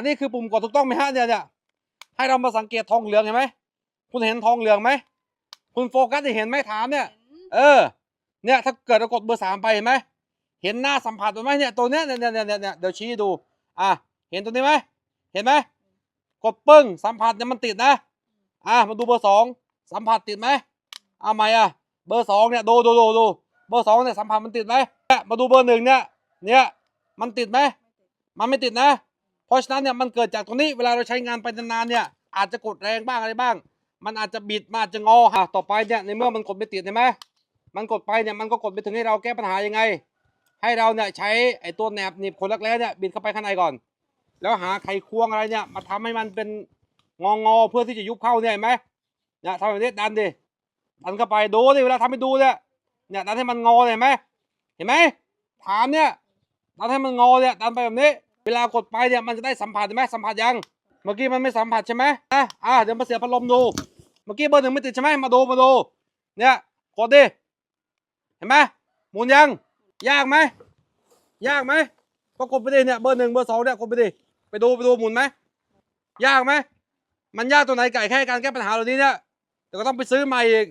อันนี้คือปุ่มกดถูกต้องไหมฮะเนี่ยเนี่ยให้เรามาสังเกตทองเหลืองเห็นไหมคุณเห็นทองเหลืองไหมคุณโฟกัสได้เห็นไหมถามเนี่ย เออ เนี่ยถ้าเกิดเรากดเบอร์สามไปเห็นไหมเห็นหน้าสัมผัสมันไหมเนี่ยตัวเนี้ยเนี่ยเนี่ยเนี่ยเนี่ยเดี๋ยวชี้ให้ดู อะเห็นตัวนี้ไหมเห็นไหมกดปึ้งสัมผัสเนี่ยมันติดนะ อะมาดูเบอร์สองสัมผัสติดไหมเอาใหม่อะเบอร์สองเนี่ยดูดูดูดูเบอร์สองเนี่ยสัมผัสมันติดไหมเนี่ยมาดูเบอร์หนึ่งเนี่ยเนี่ยมันติดไหมมันไม่ติดนะ เพราะฉะนั้นเนี่ยมันเกิดจากตรงนี้เวลาเราใช้งานไปนานๆเนี่ยอาจจะกดแรงบ้างอะไรบ้าง มันอาจจะบิดมันอาจจะงออะต่อไปเนี่ยในเมื่อมันกดไม่ติดเห็นไหมมันกดไปเนี่ยมันก็กดไปถึงให้เราแก้ปัญหายังไง ให้เราเนี่ยใช้ไอ้ตัวแหนบหนีบขนรักแร้เนี่ยบิดเข้าไปข้างในก่อน แล้วหาไขควงอะไรเนี่ยมาทำให้มันเป็นงองอๆเพื่อที่จะยุบเข้าเนี่ยเห็นไหมเนี่ยทำแบบนี้ดันดิดันเข้าไปดูดิเวลาทำให้ดูเนี่ยเนี่ยดันให้มันงอเลยเห็นไหมเห็นไหมฐานเนี่ยดันให้มันงอเนี่ยดันไปแบบนี้ วลากดไปเนี่ยมันจะได้สัมผัสเห็นไหมสัมผัสยัง เมื่อกี้มันไม่สัมผัสใช่ไหมอะอะเดี๋ยวมาเสียบพัดลมดู เมื่อกี้เบอร์หนึ่งไม่ติดใช่ไหมมาดูมาดูเนี่ยกดดิเห็นไหมหมุนยัง ยากไหมยากไหมก็กดไปดิเนี่ยเบอร์หนึ่งเบอร์สองเนี่ยกดไปดิไปดูไปดูหมุนไหมยากไหมมันยากตัวไหนไก่แค่การแก้ปัญหาเหล่านี้เนี่ยเดี๋ยวก็ต้องไปซื้อใหม่อีก